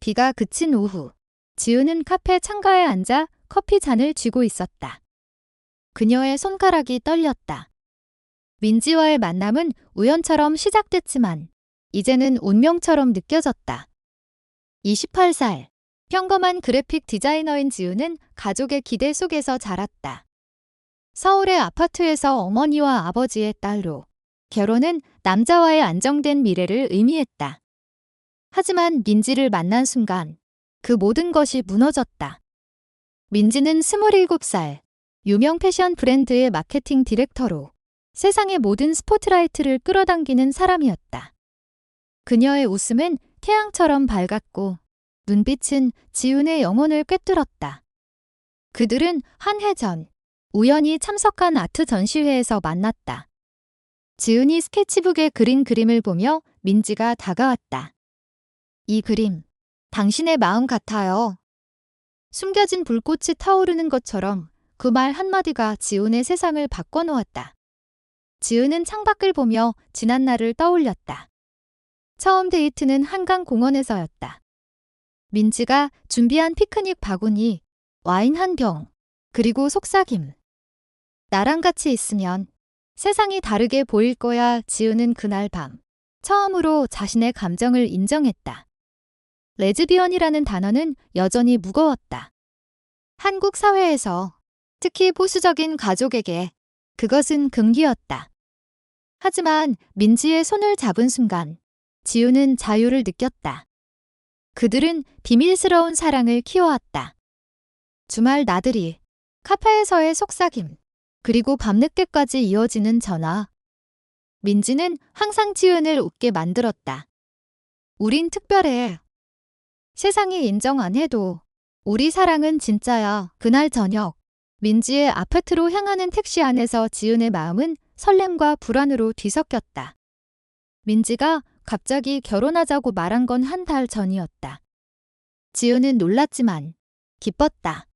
비가 그친 오후, 지우는 카페 창가에 앉아 커피 잔을 쥐고 있었다. 그녀의 손가락이 떨렸다. 민지와의 만남은 우연처럼 시작됐지만 이제는 운명처럼 느껴졌다. 28살, 평범한 그래픽 디자이너인 지우는 가족의 기대 속에서 자랐다. 서울의 아파트에서 어머니와 아버지의 딸로 결혼은 남자와의 안정된 미래를 의미했다. 하지만 민지를 만난 순간 그 모든 것이 무너졌다. 민지는 27살, 유명 패션 브랜드의 마케팅 디렉터로 세상의 모든 스포트라이트를 끌어당기는 사람이었다. 그녀의 웃음은 태양처럼 밝았고 눈빛은 지훈의 영혼을 꿰뚫었다. 그들은 한 해 전 우연히 참석한 아트 전시회에서 만났다. 지훈이 스케치북에 그린 그림을 보며 민지가 다가왔다. 이 그림, 당신의 마음 같아요. 숨겨진 불꽃이 타오르는 것처럼 그 말 한마디가 지훈의 세상을 바꿔놓았다. 지훈은 창밖을 보며 지난 날을 떠올렸다. 처음 데이트는 한강 공원에서였다. 민지가 준비한 피크닉 바구니, 와인 한 병, 그리고 속삭임. 나랑 같이 있으면 세상이 다르게 보일 거야 지우는 그날 밤. 처음으로 자신의 감정을 인정했다. 레즈비언이라는 단어는 여전히 무거웠다. 한국 사회에서 특히 보수적인 가족에게 그것은 금기였다. 하지만 민지의 손을 잡은 순간 지우는 자유를 느꼈다. 그들은 비밀스러운 사랑을 키워왔다. 주말 나들이, 카페에서의 속삭임, 그리고 밤늦게까지 이어지는 전화. 민지는 항상 지은을 웃게 만들었다. 우린 특별해. 세상이 인정 안 해도 우리 사랑은 진짜야. 그날 저녁, 민지의 아파트로 향하는 택시 안에서 지은의 마음은 설렘과 불안으로 뒤섞였다. 민지가 갑자기 결혼하자고 말한 건 한 달 전이었다. 지은은 놀랐지만 기뻤다.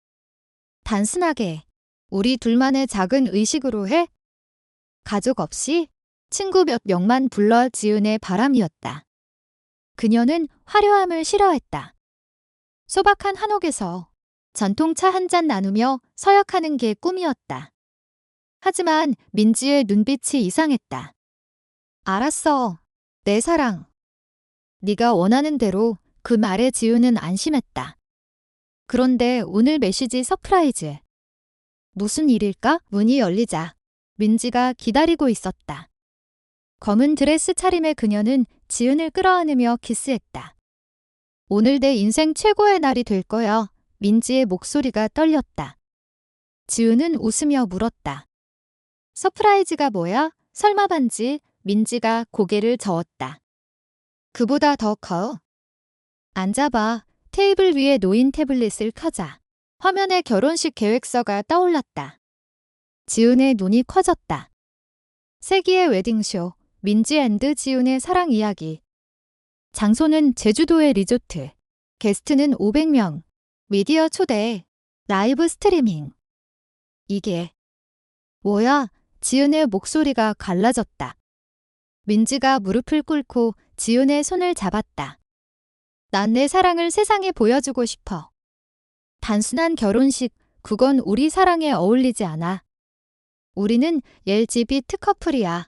단순하게 우리 둘만의 작은 의식으로 해? 가족 없이 친구 몇 명만 불러 지은의 바람이었다. 그녀는 화려함을 싫어했다. 소박한 한옥에서 전통차 한 잔 나누며 서약하는 게 꿈이었다. 하지만 민지의 눈빛이 이상했다. 알았어. 내 사랑. 네가 원하는 대로 그 말에 지우는 안심했다. 그런데 오늘 메시지 서프라이즈. 무슨 일일까? 문이 열리자 민지가 기다리고 있었다. 검은 드레스 차림의 그녀는 지은을 끌어안으며 키스했다. 오늘 내 인생 최고의 날이 될 거야. 민지의 목소리가 떨렸다. 지은은 웃으며 물었다. 서프라이즈가 뭐야? 설마 반지? 민지가 고개를 저었다. 그보다 더 커. 앉아봐. 테이블 위에 놓인 태블릿을 켜자. 화면에 결혼식 계획서가 떠올랐다. 지훈의 눈이 커졌다. 세기의 웨딩쇼, 민지 앤드 지훈의 사랑 이야기. 장소는 제주도의 리조트. 게스트는 500명. 미디어 초대. 라이브 스트리밍. 이게 뭐야? 지은의 목소리가 갈라졌다. 민지가 무릎을 꿇고 지은의 손을 잡았다. 난 내 사랑을 세상에 보여주고 싶어. 단순한 결혼식, 그건 우리 사랑에 어울리지 않아. 우리는 LGBT 커플이야.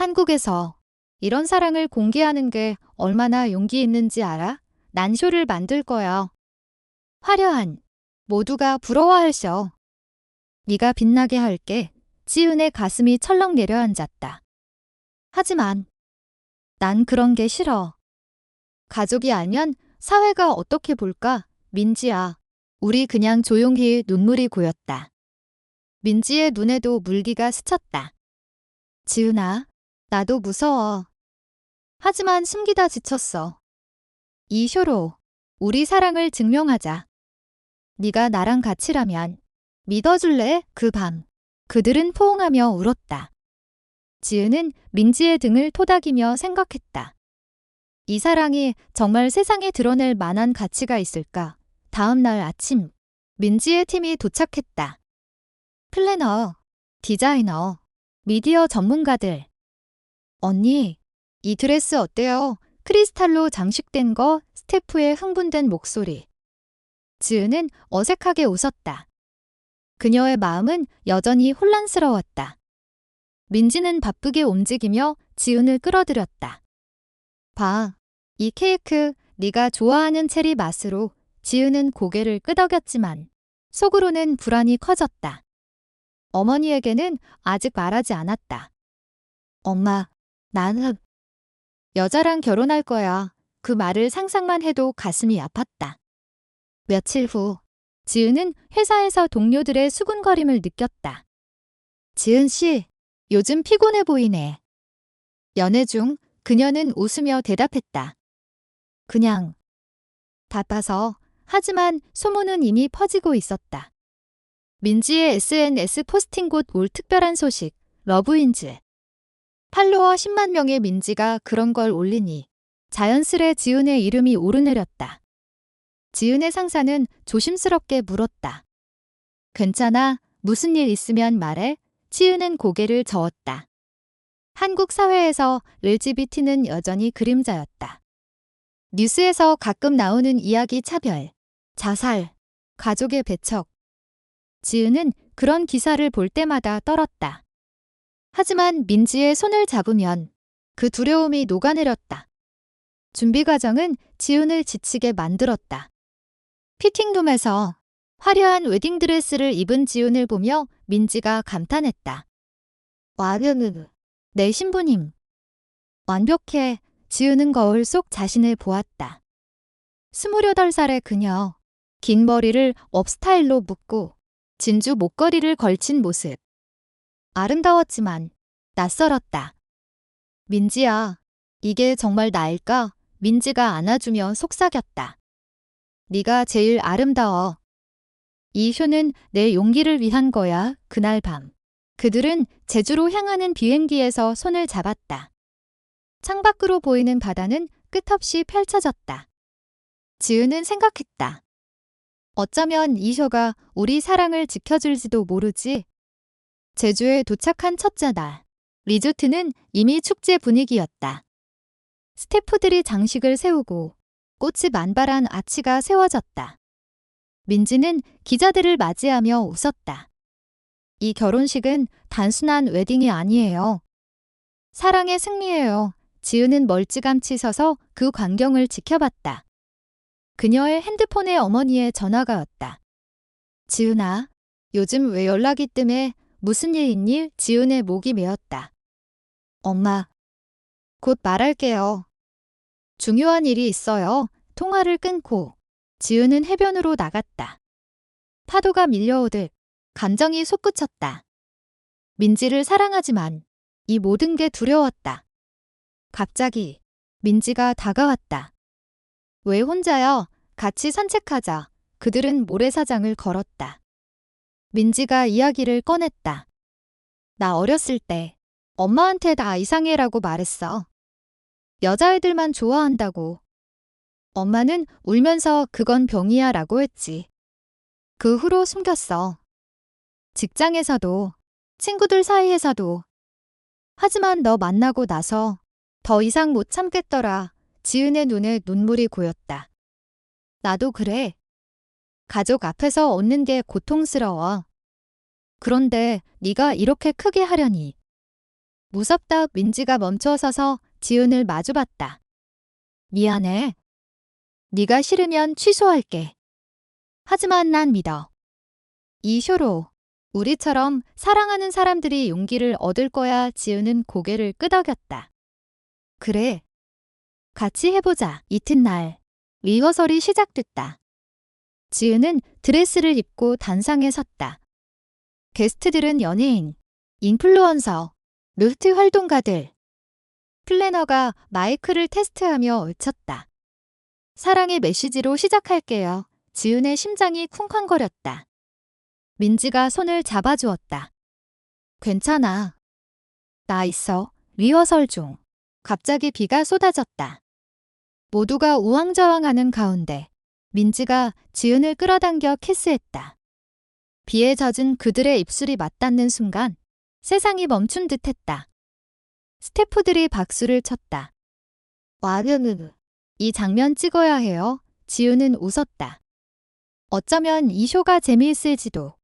한국에서 이런 사랑을 공개하는 게 얼마나 용기 있는지 알아? 난 쇼를 만들 거야. 화려한, 모두가 부러워할 쇼. 네가 빛나게 할게. 지은의 가슴이 철렁 내려앉았다. 하지만 난 그런 게 싫어. 가족이 알면 사회가 어떻게 볼까? 민지야. 우리 그냥 조용히 눈물이 고였다. 민지의 눈에도 물기가 스쳤다. 지은아, 나도 무서워. 하지만 숨기다 지쳤어. 이 쇼로 우리 사랑을 증명하자. 네가 나랑 같이라면 믿어줄래? 그 밤. 그들은 포옹하며 울었다. 지은은 민지의 등을 토닥이며 생각했다. 이 사랑이 정말 세상에 드러낼 만한 가치가 있을까? 다음 날 아침, 민지의 팀이 도착했다. 플래너, 디자이너, 미디어 전문가들. 언니, 이 드레스 어때요? 크리스탈로 장식된 거 스태프의 흥분된 목소리. 지은은 어색하게 웃었다. 그녀의 마음은 여전히 혼란스러웠다. 민지는 바쁘게 움직이며 지은을 끌어들였다. 봐, 이 케이크 네가 좋아하는 체리 맛으로 지은은 고개를 끄덕였지만 속으로는 불안이 커졌다. 어머니에게는 아직 말하지 않았다. 엄마, 나는 여자랑 결혼할 거야. 그 말을 상상만 해도 가슴이 아팠다. 며칠 후, 지은은 회사에서 동료들의 수군거림을 느꼈다. 지은 씨, 요즘 피곤해 보이네. 연애 중 그녀는 웃으며 대답했다. 그냥 바빠서 하지만 소문은 이미 퍼지고 있었다. 민지의 SNS 포스팅 곧 올 특별한 소식, 러브인즈. 팔로워 10만 명의 민지가 그런 걸 올리니 자연스레 지은의 이름이 오르내렸다. 지은의 상사는 조심스럽게 물었다. 괜찮아, 무슨 일 있으면 말해. 치은은 고개를 저었다. 한국 사회에서 LGBT는 여전히 그림자였다. 뉴스에서 가끔 나오는 이야기 차별, 자살, 가족의 배척. 지은은 그런 기사를 볼 때마다 떨었다. 하지만 민지의 손을 잡으면 그 두려움이 녹아내렸다. 준비 과정은 지은을 지치게 만들었다. 피팅룸에서 화려한 웨딩드레스를 입은 지은을 보며 민지가 감탄했다. 와르르, 내 신부님. 완벽해. 지은은 거울 속 자신을 보았다. 스물여덟 살의 그녀. 긴 머리를 업스타일로 묶고 진주 목걸이를 걸친 모습. 아름다웠지만 낯설었다. 민지야, 이게 정말 나일까? 민지가 안아주며 속삭였다. 네가 제일 아름다워. 이 쇼는 내 용기를 위한 거야, 그날 밤. 그들은 제주로 향하는 비행기에서 손을 잡았다. 창밖으로 보이는 바다는 끝없이 펼쳐졌다. 지은은 생각했다. 어쩌면 이 쇼가 우리 사랑을 지켜줄지도 모르지. 제주에 도착한 첫째 날, 리조트는 이미 축제 분위기였다. 스태프들이 장식을 세우고 꽃이 만발한 아치가 세워졌다. 민지는 기자들을 맞이하며 웃었다. 이 결혼식은 단순한 웨딩이 아니에요. 사랑의 승리예요. 지은은 멀찌감치 서서 그 광경을 지켜봤다. 그녀의 핸드폰에 어머니의 전화가 왔다. 지은아, 요즘 왜 연락이 뜸해 무슨 일 있니? 지은의 목이 메었다. 엄마, 곧 말할게요. 중요한 일이 있어요. 통화를 끊고 지은은 해변으로 나갔다. 파도가 밀려오듯 감정이 솟구쳤다. 민지를 사랑하지만 이 모든 게 두려웠다. 갑자기 민지가 다가왔다. 왜 혼자요? 같이 산책하자. 그들은 모래사장을 걸었다. 민지가 이야기를 꺼냈다. 나 어렸을 때 엄마한테 다 이상해라고 말했어. 여자애들만 좋아한다고. 엄마는 울면서 그건 병이야 라고 했지. 그 후로 숨겼어. 직장에서도, 친구들 사이에서도. 하지만 너 만나고 나서 더 이상 못 참겠더라. 지은의 눈에 눈물이 고였다. 나도 그래. 가족 앞에서 얻는 게 고통스러워. 그런데 네가 이렇게 크게 하려니. 무섭다 민지가 멈춰서서 지은을 마주봤다. 미안해. 네가 싫으면 취소할게. 하지만 난 믿어. 이 쇼로 우리처럼 사랑하는 사람들이 용기를 얻을 거야 지은은 고개를 끄덕였다. 그래. 같이 해보자. 이튿날 리허설이 시작됐다. 지은은 드레스를 입고 단상에 섰다. 게스트들은 연예인, 인플루언서, 루트 활동가들. 플래너가 마이크를 테스트하며 외쳤다. 사랑의 메시지로 시작할게요. 지은의 심장이 쿵쾅거렸다. 민지가 손을 잡아주었다. 괜찮아. 나 있어. 리허설 중. 갑자기 비가 쏟아졌다. 모두가 우왕좌왕하는 가운데 민지가 지은을 끌어당겨 키스했다. 비에 젖은 그들의 입술이 맞닿는 순간 세상이 멈춘 듯 했다. 스태프들이 박수를 쳤다. 와르르. 이 장면 찍어야 해요. 지우는 웃었다. 어쩌면 이 쇼가 재미있을지도.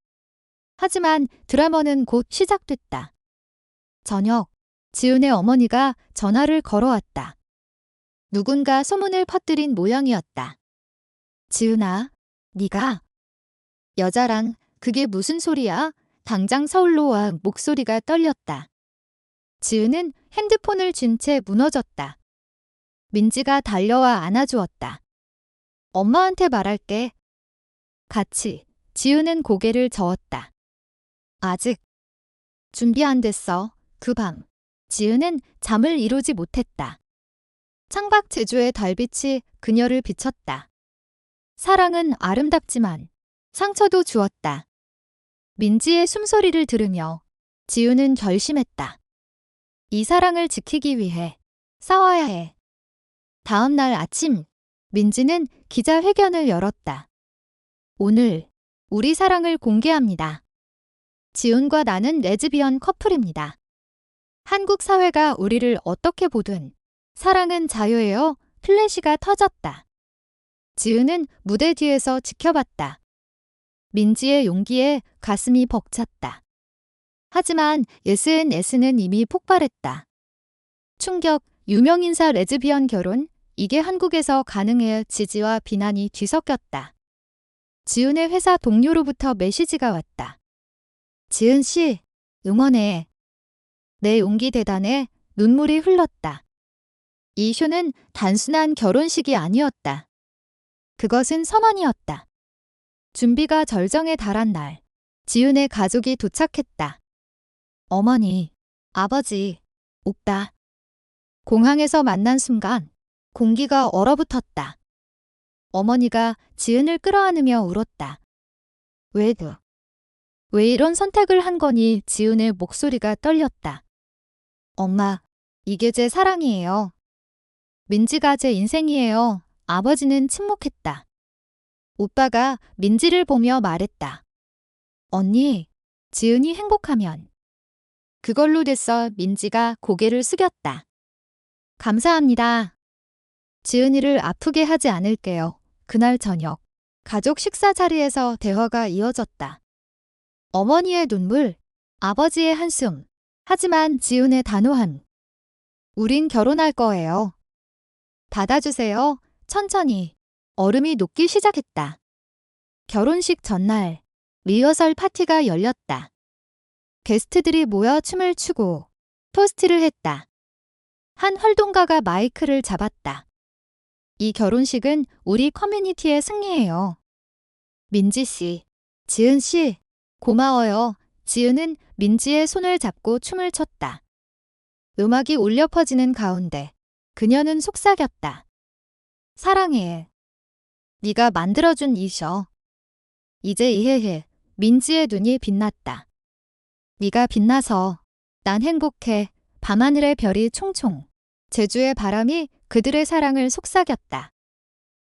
하지만 드라마는 곧 시작됐다. 저녁, 지은의 어머니가 전화를 걸어왔다. 누군가 소문을 퍼뜨린 모양이었다. 지은아, 네가 여자랑 그게 무슨 소리야? 당장 서울로 와 목소리가 떨렸다. 지은은 핸드폰을 쥔 채 무너졌다. 민지가 달려와 안아주었다. 엄마한테 말할게. 같이 지은은 고개를 저었다. 아직 준비 안 됐어. 그 밤 지은은 잠을 이루지 못했다. 창밖 제주의 달빛이 그녀를 비쳤다. 사랑은 아름답지만 상처도 주었다. 민지의 숨소리를 들으며 지우는 결심했다. 이 사랑을 지키기 위해 싸워야 해. 다음 날 아침, 민지는 기자회견을 열었다. 오늘 우리 사랑을 공개합니다. 지훈과 나는 레즈비언 커플입니다. 한국 사회가 우리를 어떻게 보든 사랑은 자유예요. 플래시가 터졌다. 지은은 무대 뒤에서 지켜봤다. 민지의 용기에 가슴이 벅찼다. 하지만 SNS는 이미 폭발했다. 충격, 유명인사 레즈비언 결혼, 이게 한국에서 가능해 지지와 비난이 뒤섞였다. 지은의 회사 동료로부터 메시지가 왔다. 지은 씨, 응원해. 내 용기 대단해 눈물이 흘렀다. 이 쇼는 단순한 결혼식이 아니었다. 그것은 선언이었다. 준비가 절정에 달한 날, 지은의 가족이 도착했다. 어머니, 아버지, 오빠. 공항에서 만난 순간 공기가 얼어붙었다. 어머니가 지은을 끌어안으며 울었다. 왜, 그? 왜 이런 선택을 한 거니 지은의 목소리가 떨렸다. 엄마, 이게 제 사랑이에요. 민지가 제 인생이에요. 아버지는 침묵했다. 오빠가 민지를 보며 말했다. 언니, 지은이 행복하면. 그걸로 됐어 민지가 고개를 숙였다. 감사합니다. 지은이를 아프게 하지 않을게요. 그날 저녁, 가족 식사 자리에서 대화가 이어졌다. 어머니의 눈물, 아버지의 한숨, 하지만 지은의 단호함. 우린 결혼할 거예요. 받아주세요. 천천히. 얼음이 녹기 시작했다. 결혼식 전날, 리허설 파티가 열렸다. 게스트들이 모여 춤을 추고 토스트를 했다. 한 활동가가 마이크를 잡았다. 이 결혼식은 우리 커뮤니티의 승리예요. 민지 씨, 지은 씨, 고마워요. 지은은 민지의 손을 잡고 춤을 췄다. 음악이 울려 퍼지는 가운데 그녀는 속삭였다. 사랑해. 네가 만들어준 이셔. 이제 이해해. 민지의 눈이 빛났다. 네가 빛나서 난 행복해. 밤하늘의 별이 총총. 제주의 바람이 그들의 사랑을 속삭였다.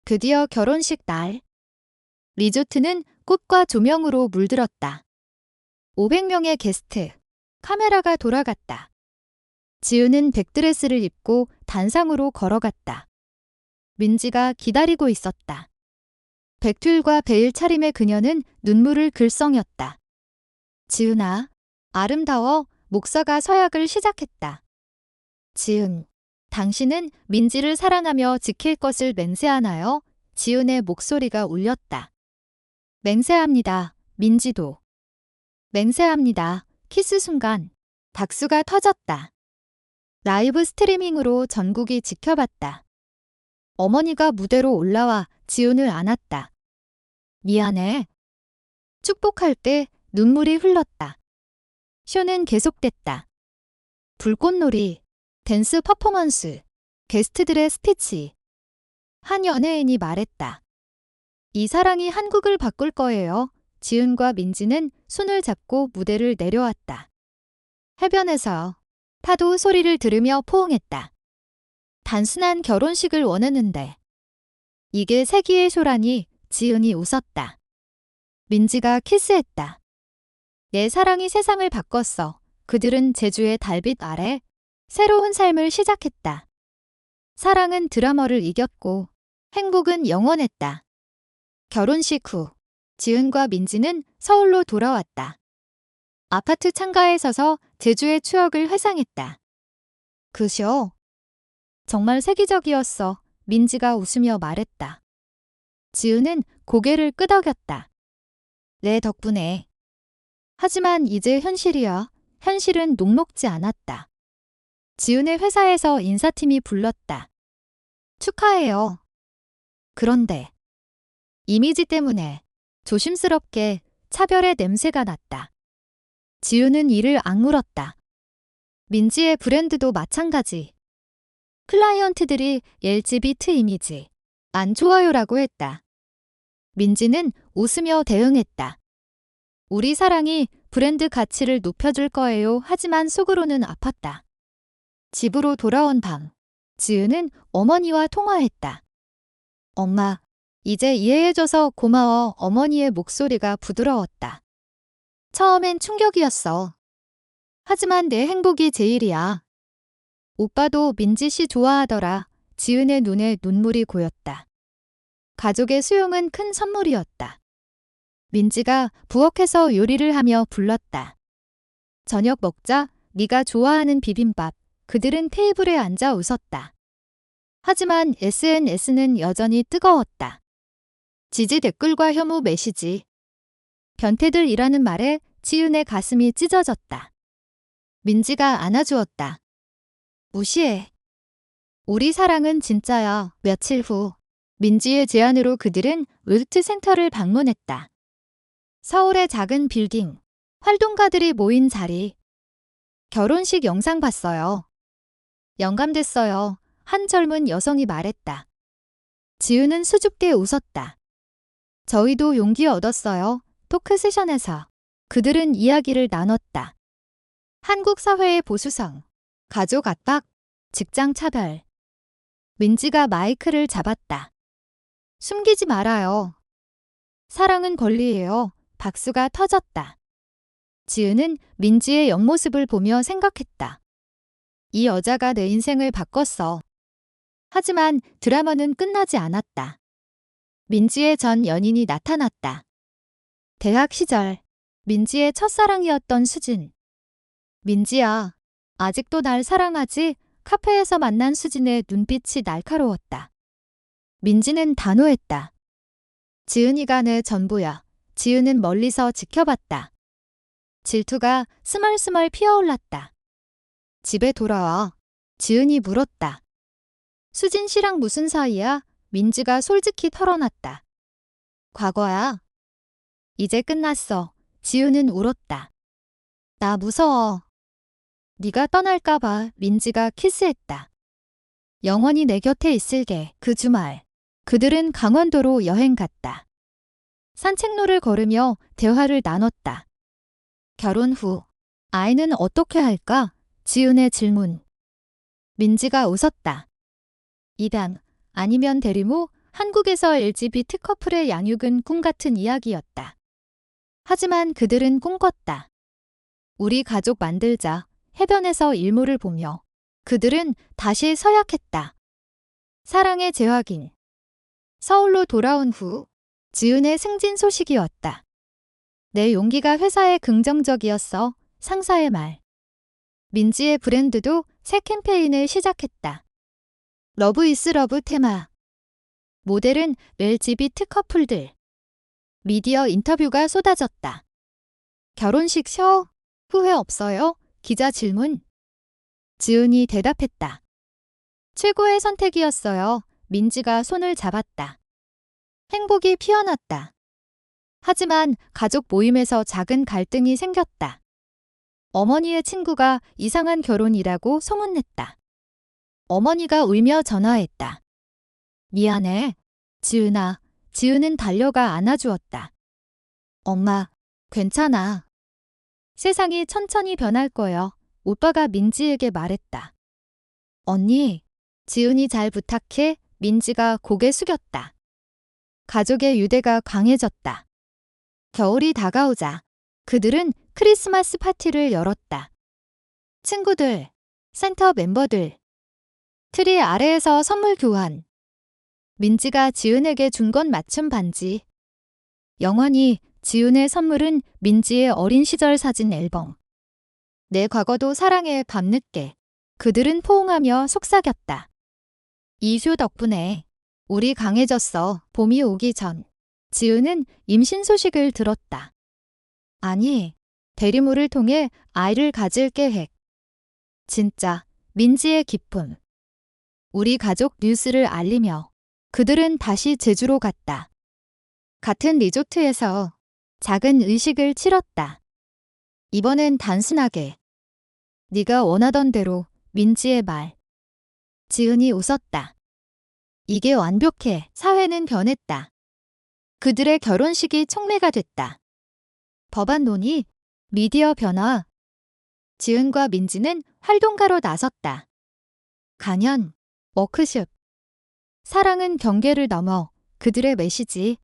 드디어 결혼식 날. 리조트는 꽃과 조명으로 물들었다. 500명의 게스트. 카메라가 돌아갔다. 지우는 백드레스를 입고 단상으로 걸어갔다. 민지가 기다리고 있었다. 백툴과 베일 차림의 그녀는 눈물을 글썽였다. 지은아, 아름다워 목사가 서약을 시작했다. 지은, 당신은 민지를 사랑하며 지킬 것을 맹세하나요? 지은의 목소리가 울렸다. 맹세합니다. 민지도. 맹세합니다. 키스 순간 박수가 터졌다. 라이브 스트리밍으로 전국이 지켜봤다. 어머니가 무대로 올라와 지훈을 안았다. 미안해. 축복할 때 눈물이 흘렀다. 쇼는 계속됐다. 불꽃놀이, 댄스 퍼포먼스, 게스트들의 스피치. 한 연예인이 말했다. 이 사랑이 한국을 바꿀 거예요. 지은과 민지는 손을 잡고 무대를 내려왔다. 해변에서 파도 소리를 들으며 포옹했다. 단순한 결혼식을 원했는데 이게 세기의 쇼라니 지은이 웃었다. 민지가 키스했다. 내 사랑이 세상을 바꿨어. 그들은 제주의 달빛 아래 새로운 삶을 시작했다. 사랑은 드라머를 이겼고 행복은 영원했다. 결혼식 후 지은과 민지는 서울로 돌아왔다. 아파트 창가에 서서 제주의 추억을 회상했다. 그쇼. 정말 세기적이었어. 민지가 웃으며 말했다. 지은은 고개를 끄덕였다. 내 덕분에. 하지만 이제 현실이야. 현실은 녹록지 않았다. 지은의 회사에서 인사팀이 불렀다. 축하해요. 그런데 이미지 때문에 조심스럽게 차별의 냄새가 났다. 지은은 이를 악물었다. 민지의 브랜드도 마찬가지. 클라이언트들이 LGBT 이미지 안 좋아요라고 했다. 민지는 웃으며 대응했다. 우리 사랑이 브랜드 가치를 높여줄 거예요. 하지만 속으로는 아팠다. 집으로 돌아온 밤, 지은은 어머니와 통화했다. 엄마, 이제 이해해줘서 고마워. 어머니의 목소리가 부드러웠다. 처음엔 충격이었어. 하지만 내 행복이 제일이야. 오빠도 민지 씨 좋아하더라. 지은의 눈에 눈물이 고였다. 가족의 수용은 큰 선물이었다. 민지가 부엌에서 요리를 하며 불렀다. 저녁 먹자. 네가 좋아하는 비빔밥. 그들은 테이블에 앉아 웃었다. 하지만 SNS는 여전히 뜨거웠다. 지지 댓글과 혐오 메시지. 변태들이라는 말에 지은의 가슴이 찢어졌다. 민지가 안아주었다. 무시해. 우리 사랑은 진짜야. 며칠 후 민지의 제안으로 그들은 윌트 센터를 방문했다. 서울의 작은 빌딩, 활동가들이 모인 자리. 결혼식 영상 봤어요. 영감됐어요. 한 젊은 여성이 말했다. 지우는 수줍게 웃었다. 저희도 용기 얻었어요. 토크 세션에서. 그들은 이야기를 나눴다. 한국 사회의 보수성, 가족 압박, 직장 차별. 민지가 마이크를 잡았다. 숨기지 말아요. 사랑은 권리예요. 박수가 터졌다. 지은은 민지의 옆모습을 보며 생각했다. 이 여자가 내 인생을 바꿨어. 하지만 드라마는 끝나지 않았다. 민지의 전 연인이 나타났다. 대학 시절 민지의 첫사랑이었던 수진. 민지야, 아직도 날 사랑하지? 카페에서 만난 수진의 눈빛이 날카로웠다. 민지는 단호했다. 지은이가 내 전부야. 지은은 멀리서 지켜봤다. 질투가 스멀스멀 피어올랐다. 집에 돌아와. 지은이 물었다. 수진 씨랑 무슨 사이야? 민지가 솔직히 털어놨다. 과거야. 이제 끝났어. 지은은 울었다. 나 무서워. 네가 떠날까봐 민지가 키스했다. 영원히 내 곁에 있을게. 그 주말. 그들은 강원도로 여행 갔다. 산책로를 걸으며 대화를 나눴다. 결혼 후 아이는 어떻게 할까? 지은의 질문. 민지가 웃었다. 입양 아니면 대리모 한국에서 LGBT 커플의 양육은 꿈 같은 이야기였다. 하지만 그들은 꿈꿨다. 우리 가족 만들자 해변에서 일몰을 보며 그들은 다시 서약했다. 사랑의 재확인. 서울로 돌아온 후 지은의 승진 소식이 왔다. 내 용기가 회사에 긍정적이었어. 상사의 말. 민지의 브랜드도 새 캠페인을 시작했다. 러브 이스 러브 테마. 모델은 LGBT 커플들. 미디어 인터뷰가 쏟아졌다. 결혼식 쇼? 후회 없어요? 기자 질문. 지은이 대답했다. 최고의 선택이었어요. 민지가 손을 잡았다. 행복이 피어났다. 하지만 가족 모임에서 작은 갈등이 생겼다. 어머니의 친구가 이상한 결혼이라고 소문냈다. 어머니가 울며 전화했다. 미안해. 지은아. 지은은 달려가 안아주었다. 엄마, 괜찮아. 세상이 천천히 변할 거요. 오빠가 민지에게 말했다. 언니, 지은이 잘 부탁해. 민지가 고개 숙였다. 가족의 유대가 강해졌다. 겨울이 다가오자 그들은 크리스마스 파티를 열었다. 친구들, 센터 멤버들, 트리 아래에서 선물 교환. 민지가 지은에게 준 건 맞춤 반지. 영원히 지은의 선물은 민지의 어린 시절 사진 앨범. 내 과거도 사랑해 밤늦게. 그들은 포옹하며 속삭였다. 이슈 덕분에 우리 강해졌어. 봄이 오기 전. 지은은 임신 소식을 들었다. 아니, 대리모를 통해 아이를 가질 계획. 진짜 민지의 기쁨. 우리 가족 뉴스를 알리며 그들은 다시 제주로 갔다. 같은 리조트에서 작은 의식을 치렀다. 이번엔 단순하게 네가 원하던 대로 민지의 말. 지은이 웃었다. 이게 완벽해. 사회는 변했다. 그들의 결혼식이 촉매가 됐다. 법안 논의, 미디어 변화. 지은과 민지는 활동가로 나섰다. 강연, 워크숍. 사랑은 경계를 넘어 그들의 메시지.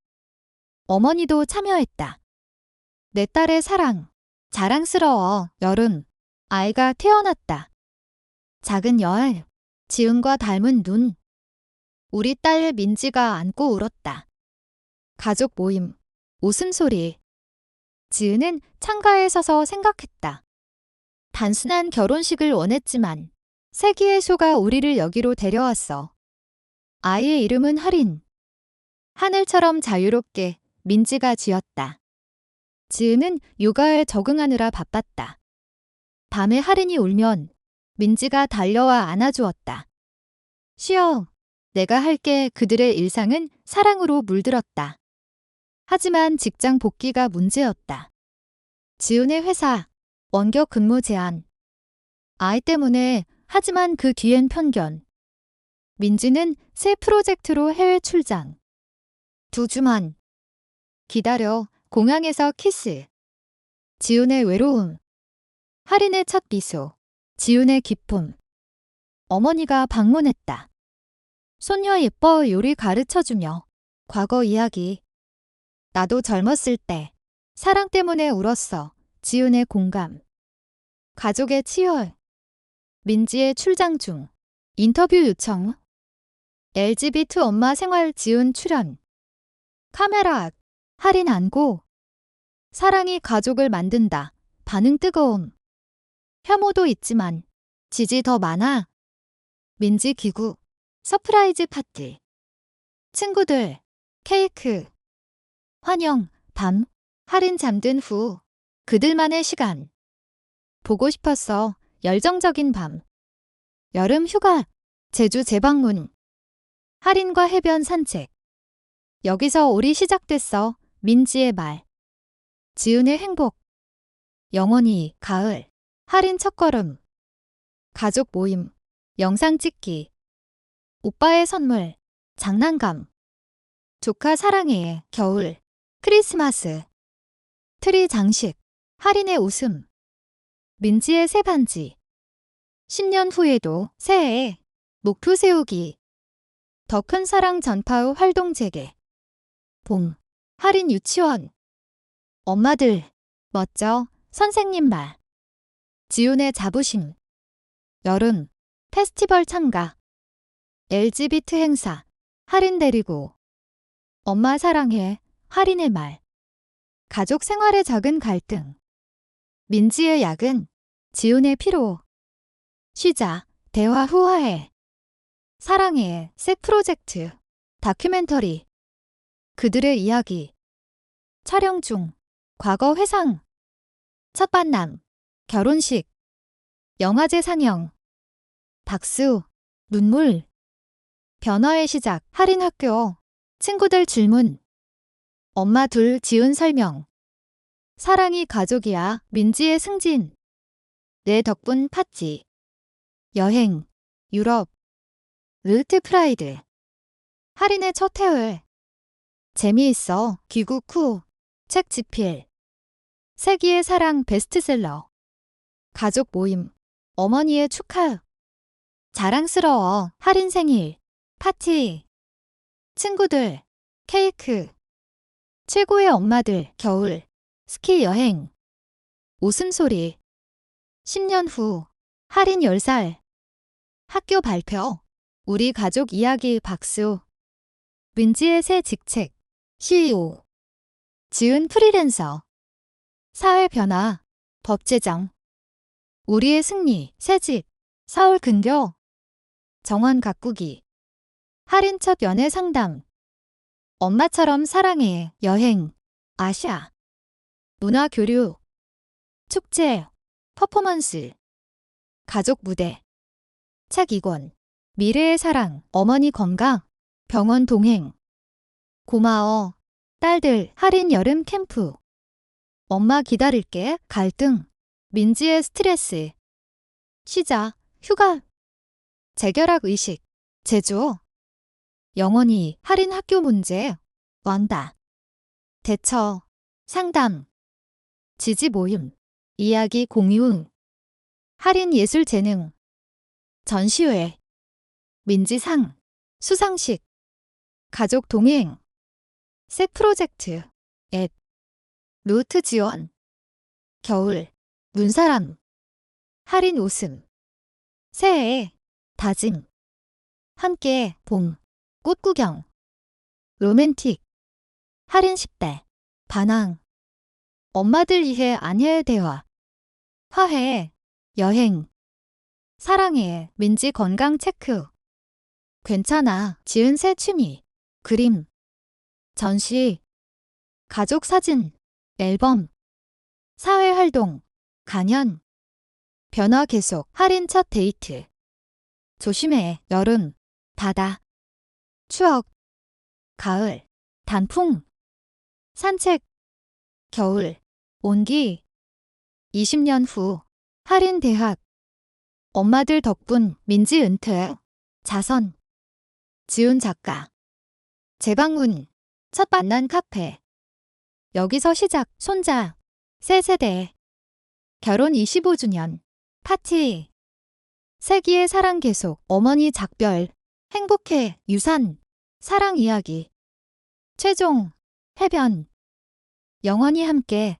어머니도 참여했다. 내 딸의 사랑. 자랑스러워. 여름. 아이가 태어났다. 작은 열. 지은과 닮은 눈. 우리 딸 민지가 안고 울었다. 가족 모임. 웃음소리. 지은은 창가에 서서 생각했다. 단순한 결혼식을 원했지만 세기의 소가 우리를 여기로 데려왔어. 아이의 이름은 할인. 하늘처럼 자유롭게 민지가 지었다. 지은은 육아에 적응하느라 바빴다. 밤에 할인이 울면 민지가 달려와 안아주었다. 쉬어. 내가 할게 그들의 일상은 사랑으로 물들었다. 하지만 직장 복귀가 문제였다. 지은의 회사, 원격 근무 제한. 아이 때문에 하지만 그 뒤엔 편견. 민지는 새 프로젝트로 해외 출장. 두 주만. 기다려, 공항에서 키스. 지훈의 외로움. 할인의 첫 미소. 지훈의 기쁨. 어머니가 방문했다. 손녀 예뻐 요리 가르쳐주며 과거 이야기. 나도 젊었을 때 사랑 때문에 울었어. 지훈의 공감. 가족의 치열. 민지의 출장 중. 인터뷰 요청. LGBT 엄마 생활 지훈 출연. 카메라 앞. 할인 안고. 사랑이 가족을 만든다. 반응 뜨거움. 혐오도 있지만 지지 더 많아. 민지 기구. 서프라이즈 파티. 친구들. 케이크. 환영. 밤. 할인 잠든 후. 그들만의 시간. 보고 싶었어. 열정적인 밤. 여름 휴가. 제주 재방문. 할인과 해변 산책. 여기서 올이 시작됐어. 민지의 말. 지은의 행복. 영원히 가을. 할인 첫걸음. 가족 모임. 영상 찍기. 오빠의 선물. 장난감. 조카 사랑해. 겨울. 크리스마스. 트리 장식. 할인의 웃음. 민지의 새 반지. 10년 후에도 새해. 목표 세우기. 더 큰 사랑 전파 후 활동 재개. 봄. 할인 유치원. 엄마들. 멋져. 선생님 말. 지훈의 자부심. 여름. 페스티벌 참가. LGBT 행사. 할인 데리고. 엄마 사랑해. 할인의 말. 가족 생활의 작은 갈등. 민지의 야근. 지훈의 피로. 쉬자. 대화 후화해. 사랑해. 새 프로젝트. 다큐멘터리. 그들의 이야기. 촬영 중. 과거 회상. 첫 만남. 결혼식. 영화제 상영. 박수. 눈물. 변화의 시작. 할인 학교. 친구들 질문. 엄마 둘 지은 설명. 사랑이 가족이야. 민지의 승진. 내 덕분 팥지. 여행. 유럽. 르트 프라이드. 할인의 첫 해외. 재미있어. 귀국 후. 책 집필. 세기의 사랑 베스트셀러. 가족 모임. 어머니의 축하. 자랑스러워. 할인 생일. 파티. 친구들. 케이크. 최고의 엄마들. 겨울. 스키 여행. 웃음소리. 10년 후. 할인 10살. 학교 발표. 우리 가족 이야기 박수. 민지의 새 직책. CEO. 지은 프리랜서. 사회 변화. 법 제정. 우리의 승리. 새집. 서울 근교. 정원 가꾸기. 할인 첫 연애 상담. 엄마처럼 사랑해. 여행. 아시아. 문화 교류. 축제. 퍼포먼스. 가족 무대. 책 2권. 미래의 사랑. 어머니 건강. 병원 동행. 고마워. 딸들 할인 여름 캠프. 엄마 기다릴게. 갈등. 민지의 스트레스. 시작. 휴가. 재결합 의식. 제조. 영원히 할인 학교 문제. 완다. 대처. 상담. 지지 모임. 이야기 공유. 할인 예술 재능. 전시회. 민지상. 수상식. 가족 동행. 색 프로젝트. 앱. 루트 지원. 겨울. 눈사람. 할인 웃음. 새해. 다짐. 함께 봄. 꽃구경. 로맨틱. 할인 10대. 반항. 엄마들 이해 아내의 대화. 화해. 여행. 사랑해. 민지 건강 체크. 괜찮아. 지은 새 취미. 그림. 전시. 가족 사진. 앨범. 사회활동. 강연. 변화 계속. 할인 첫 데이트. 조심해. 여름. 바다. 추억. 가을. 단풍. 산책. 겨울. 온기. 20년 후. 할인 대학. 엄마들 덕분 민지 은퇴. 자선. 지훈 작가. 재방문. 첫 만난 카페. 여기서 시작. 손자. 새 세대. 결혼 25주년. 파티. 세기의 사랑 계속. 어머니 작별. 행복해. 유산. 사랑 이야기. 최종. 해변. 영원히 함께.